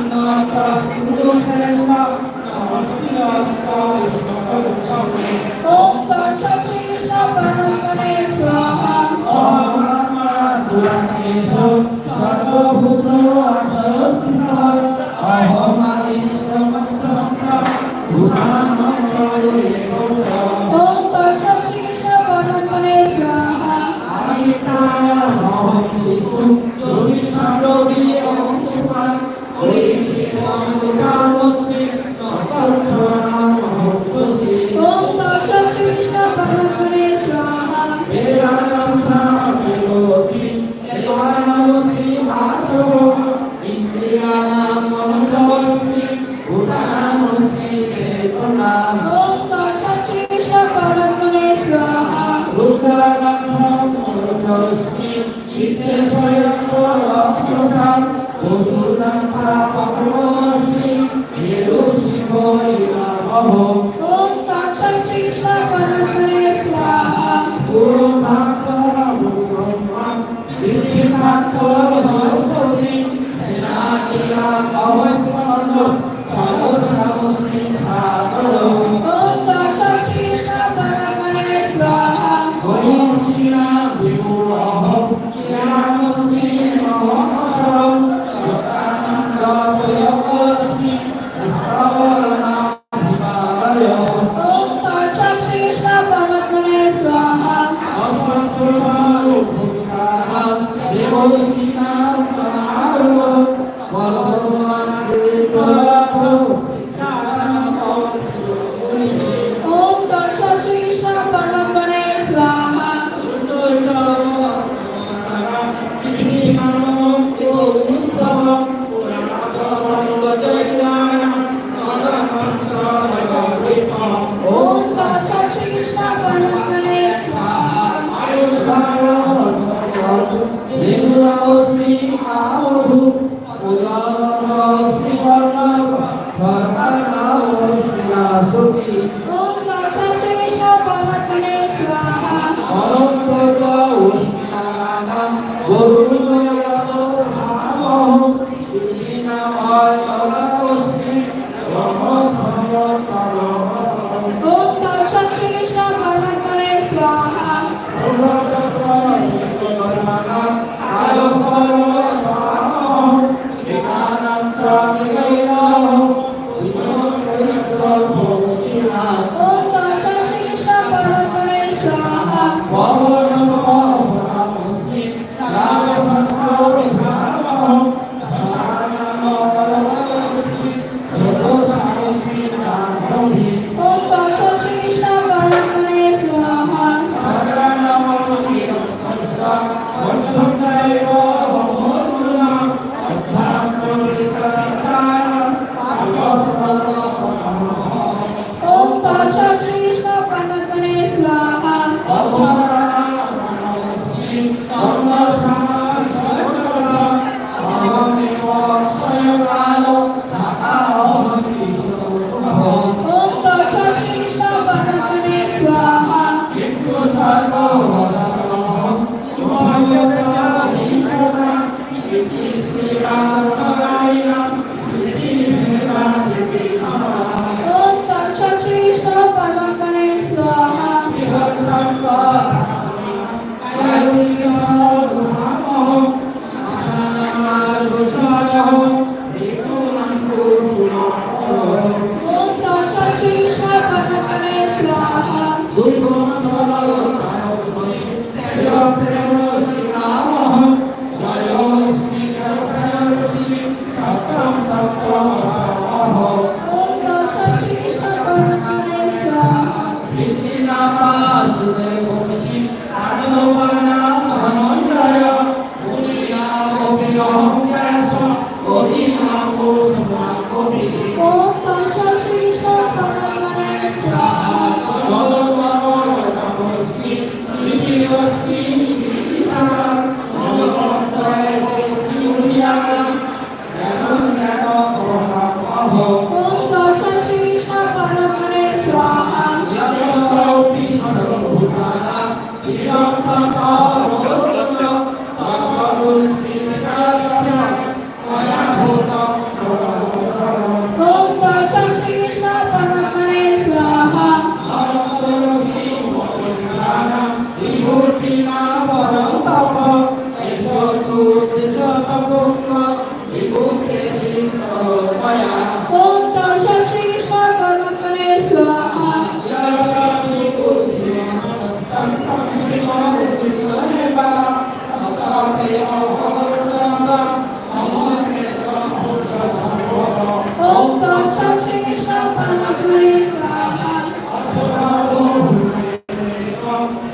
إنك تغفر الذنوب وتغفر الصالحين Oh. 공부하고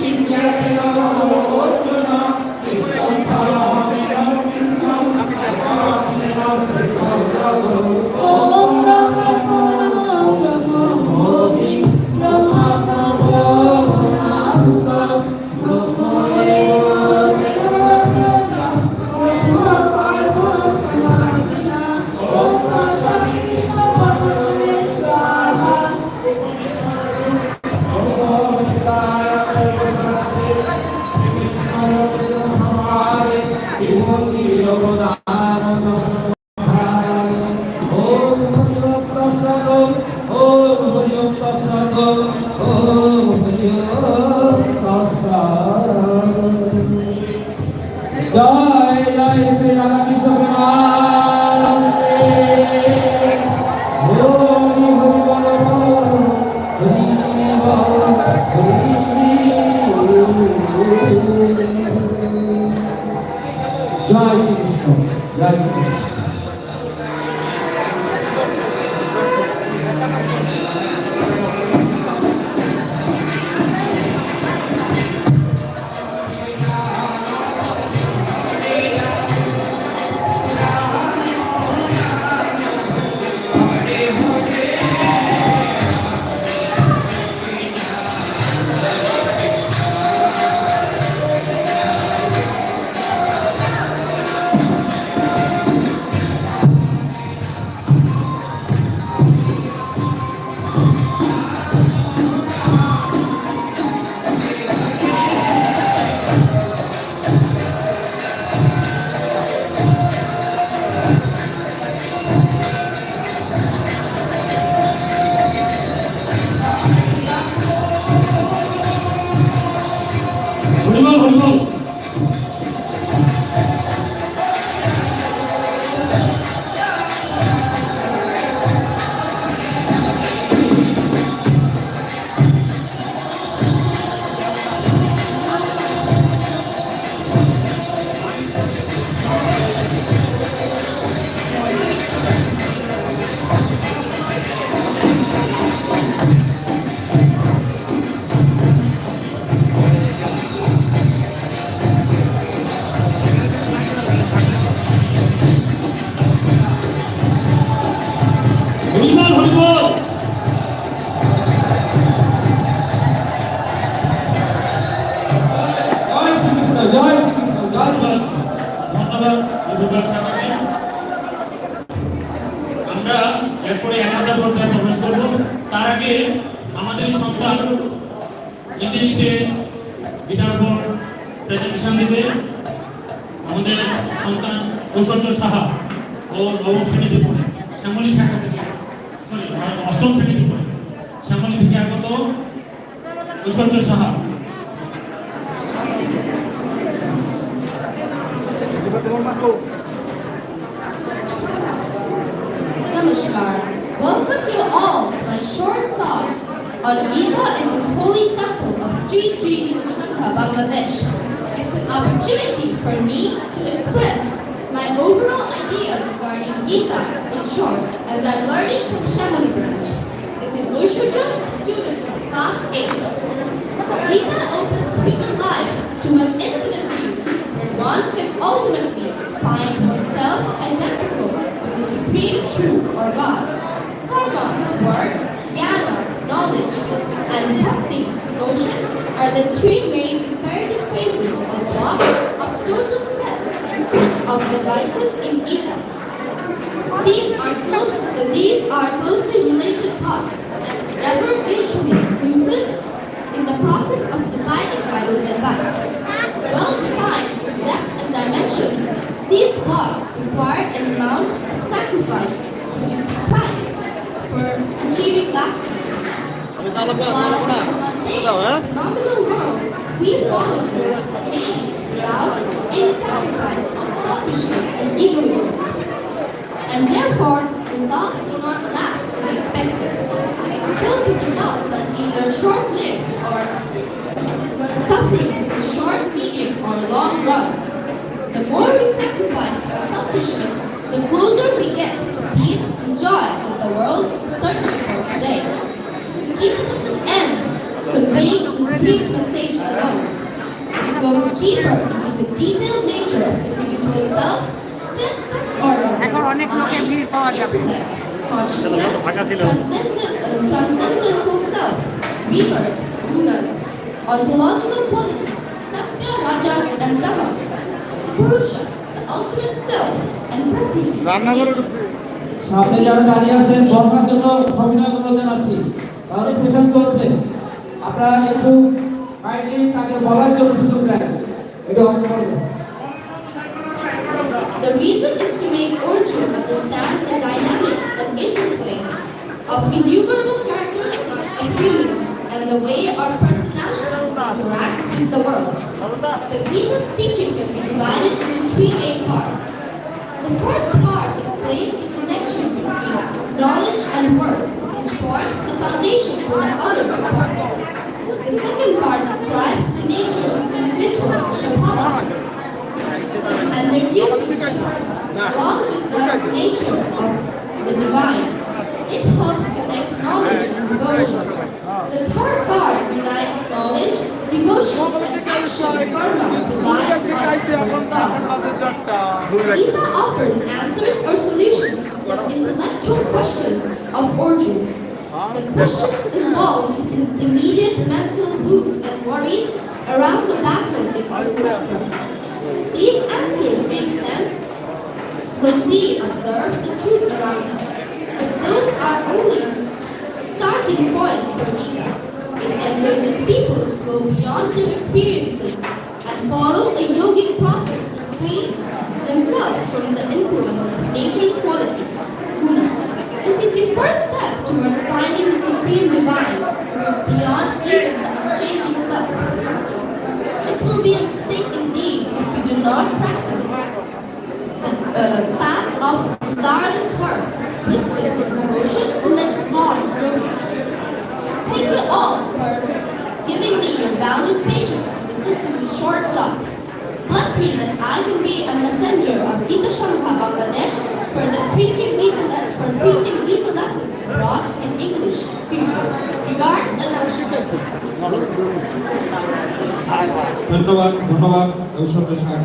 Yeah. ধন্যবাদ রবিবার সাহেবকে আমরা এরপরে একাদশ অধ্যায়ে প্রবেশ করব। তার আগে আমাদের সন্তান ইংরেজিতে গিটার উপর প্রেজেন্টেশন দিবে। আমাদের সন্তান ঐশ্বর্য সাহা ও নবম শ্রেণীতে পড়ে। শ্যামলী শাখা থেকে অষ্টম শ্রেণীতে পড়ে। শ্যামলী থেকে আগত ঐশ্বর্য Saha. Human life to an infinite view where one can ultimately find oneself identical with the supreme truth or God. Karma, work, jnana, knowledge, and bhakti, devotion, are the three main imperative phrases or block of total set of devices in Gita. These are close, these are closely related blocks and never mutually exclusive in the process of dividing by those advice. Well defined depth and dimensions, these blocks require an amount of sacrifice, which is the price for achieving lasting while in the mundane, nominal world, we follow this maybe without any sacrifice, selfishness, and egoism and therefore results do not last as expected. Some results are either short-lived or suffering in the short, medium, or long run. The more we sacrifice our selfishness, the closer we get to peace and joy that the world is searching for today. Keeping us an end, conveying this brief message alone. It goes deeper into the detailed nature of individual self, ten sense organs, mind, intellect, consciousness, transcendent transcendental self, rebirth, gunas, ontological qualities, satya, raja, and dhamma, purusha, the ultimate self, and prakriti. nature. সামনে যারা দাঁড়িয়ে আছেন বর্ষার জন্য সবিনয় অনুরোধ জানাচ্ছি তাহলে session চলছে আপনারা একটু কাইন্ডলি তাকে বলার জন্য সুযোগ দেন একটু অপেক্ষা করবেন The reason is to make Arjuna understand the of innumerable characteristics of feelings and the way our personalities interact with the world. The Gita's teaching can be divided into three main parts. The first part explains the connection between knowledge and work, which forms the foundation for the other two parts. The second part describes the nature of individuals, Shapava, and their duties, along with the nature of the divine. It helps connect knowledge and devotion. The third part unites knowledge, devotion, and action, karma, towards God. Gita offers answers or solutions to some intellectual questions of origin. The questions involved his immediate mental woes and worries around the battle in Kurukshetra. These answers make sense when we observe the truth around us. Are only starting points for Gita. It encourages people to go beyond their experiences and follow a yogic process to free themselves from the influence of nature's qualities, guna. This is the first step towards finding the supreme divine, which is beyond even the unchanging self. It will be ধন্যবাদ ধন্যবাদ, ঐশ্বর্য সাহেব।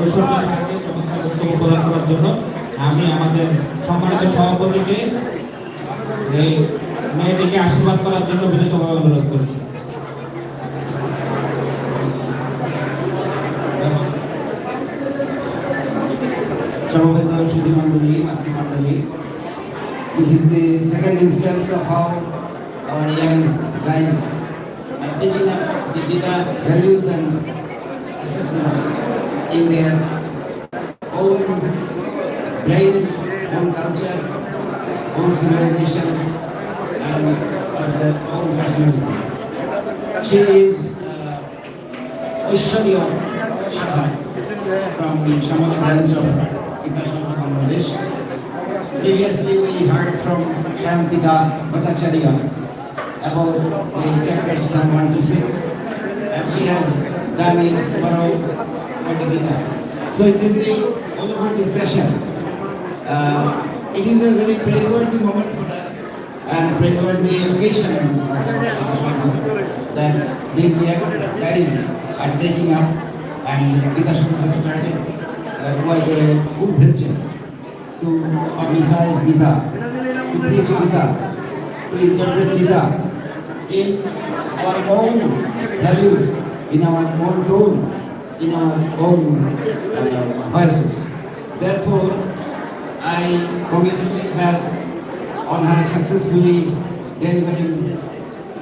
ঐশ্বর্য বক্তব্য প্রদান করার জন্য আমি আমাদের সম্মানিত সভাপতিকে এই মেয়েটিকে আশীর্বাদ করার জন্য বিনীতভাবে অনুরোধ করছি। সমবেত সুধী মণ্ডলী মাতৃমণ্ডলী This is the second instance of how our young guys are taking Gita values and assessments in their own brain, own culture, own civilization, and of their own personality. She is uh, Aishwarya from Shamala branch of Gita Bangladesh. Previously, we heard from Shantika Bhattacharya about the chapters from 1 to 6, and she has done it for the Gita. So it is the overall discussion. Uh, it is a very praiseworthy moment for us and praiseworthy occasion that these young guys are taking up and Gita has started uh, quite a good venture to publicize Gita, to preach Gita, to interpret Gita in our own values, in our own tone, in our own uh, voices. Therefore, I congratulate her on her successfully delivering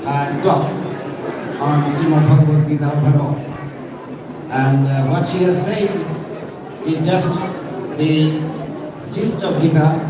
a talk on Srimad Bhagavad Gita overall. And uh, what she has said is just the gist of Gita